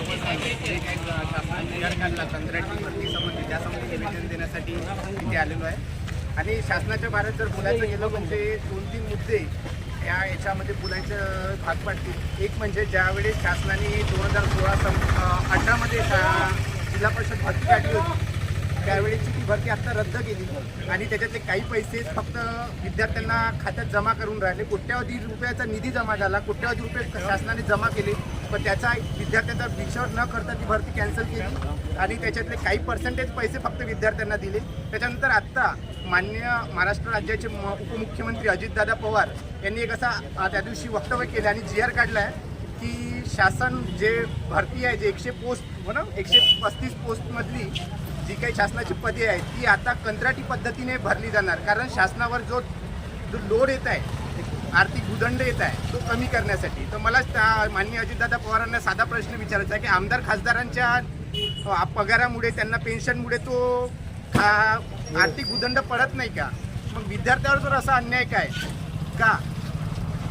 जे काही शासनाने कंत्राटी भरती संबंधी त्यासंबंधी निवेदन देण्यासाठी इथे आलेलो आहे आणि शासनाच्या बाहेर जर बोलायचं गेलं म्हणजे दोन तीन मुद्दे या याच्यामध्ये बोलायचं भाग पडतील एक म्हणजे ज्यावेळेस शासनाने दोन हजार सोळा सम अठरामध्ये जिल्हा परिषद भरती काढली होती त्यावेळेची ती भरती आता रद्द केली. आणि त्याच्यातले काही पैसे फक्त विद्यार्थ्यांना खात्यात जमा करून राहिले. कोट्यावधी रुपयाचा निधी जमा झाला. कोट्यावधी रुपये शासनाने जमा केले. पण त्याचा विद्यार्थ्यांचा विचार न करता ती भरती कॅन्सल केली. आणि त्याच्यातले काही पर्सेंटेज पैसे फक्त विद्यार्थ्यांना दिले. त्याच्यानंतर आत्ता मान्य महाराष्ट्र राज्याचे उपमुख्यमंत्री अजितदादा पवार यांनी एक असा त्या दिवशी वक्तव्य केलं आणि जी आर काढला आहे की शासन जे भरती आहे जे एकशे पोस्ट म्हणा एकशे पस्तीस पोस्टमधली जी काही शासनाची पदे आहेत ती आता कंत्राटी पद्धतीने भरली जाणार. कारण शासनावर जो जो लोड येत आहे आर्थिक भूदंड येत आहे तो कमी करण्यासाठी. तर मला त्या माननीय अजितदादा पवारांना साधा प्रश्न विचारायचा आहे की आमदार खासदारांच्या पगारामुळे त्यांना पेन्शनमुळे तो आर्थिक भूदंड पडत नाही का? मग विद्यार्थ्यावर जर असा अन्याय काय? का?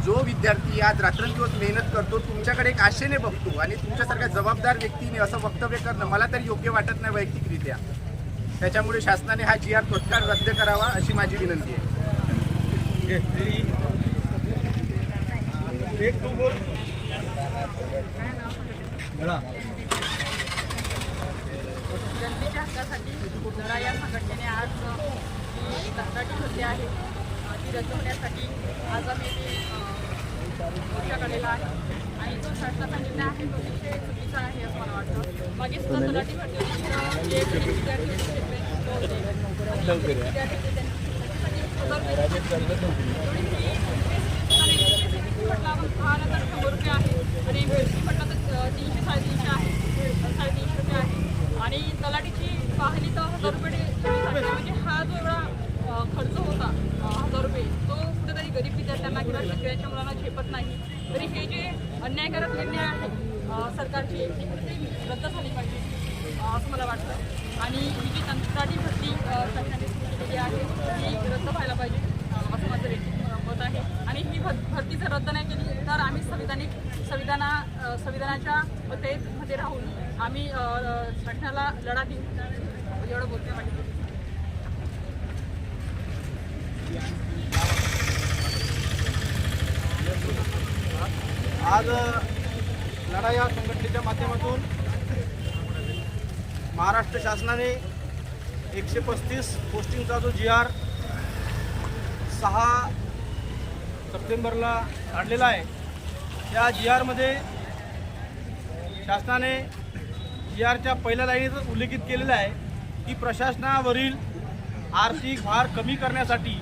जो विद्यार्थी आज रात्रंदिवस मेहनत करतो तुमच्याकडे एक आशेने बघतो आणि तुमच्यासारख्या जबाबदार व्यक्तीने असं वक्तव्य करणं मला तरी योग्य वाटत नाही वैयक्तिकरित्या. त्याच्यामुळे शासनाने हा जी आर तत्काळ रद्द करावा अशी माझी विनंती आहे. जनतेच्या हक्कासाठी लढा या संघटनेने आज जी कंत्राटी होते आहे ती रद्द होण्यासाठी आज आम्ही मोर्चा आहे. आणि जो शासनाचा निर्णय आहे तो निश्चय चुकीचा आहे असं मला वाटतं. मागे सुद्धा तलाठी भरती. जे विद्यार्थी होते शेतकरी होते म्हटलं आपण पाहिलं तर शंभर रुपये आहे आणि म्हटलं तर तीनशे साडेतीनशे आहे साडेतीनशे रुपये आहे आणि तलाठीची पाहिली तर हजार रुपये एवढी झाली. म्हणजे हा जो एवढा अ, खर्च होता अ, हजार रुपये तो कुठेतरी गरीब विद्यार्थ्यांना किंवा शेतकऱ्यांच्या मुलांना झेपत नाही. तरी हे जे अन्यायकारक निर्णय आहे अ, सरकारचे ते कुठेतरी रद्द झाली पाहिजे असं मला वाटतं. आणि ही जी कंत्राटी भरती अ, शासनाने सुरू केलेली आहे ती रद्द व्हायला पाहिजे असं माझं मत आहे. आणि ही भरती जर रद्द नाही केली तर आम्ही संविधानिक संविधाना संविधानाच्या मतेमध्ये राहून आम्ही शासनाला लढा देऊ. एवढं बोलते माझी आज लढा या संघटनेच्या माध्यमातून महाराष्ट्र शासनाने एकशे पस्तीस पोस्टिंगचा जो जी आर सहा सप्टेंबरला काढलेला आहे त्या जी आरमध्ये शासनाने जी आरच्या पहिल्या लाईनीतच उल्लेखित केलेलं आहे की प्रशासनावरील आर्थिक भार कमी करण्यासाठी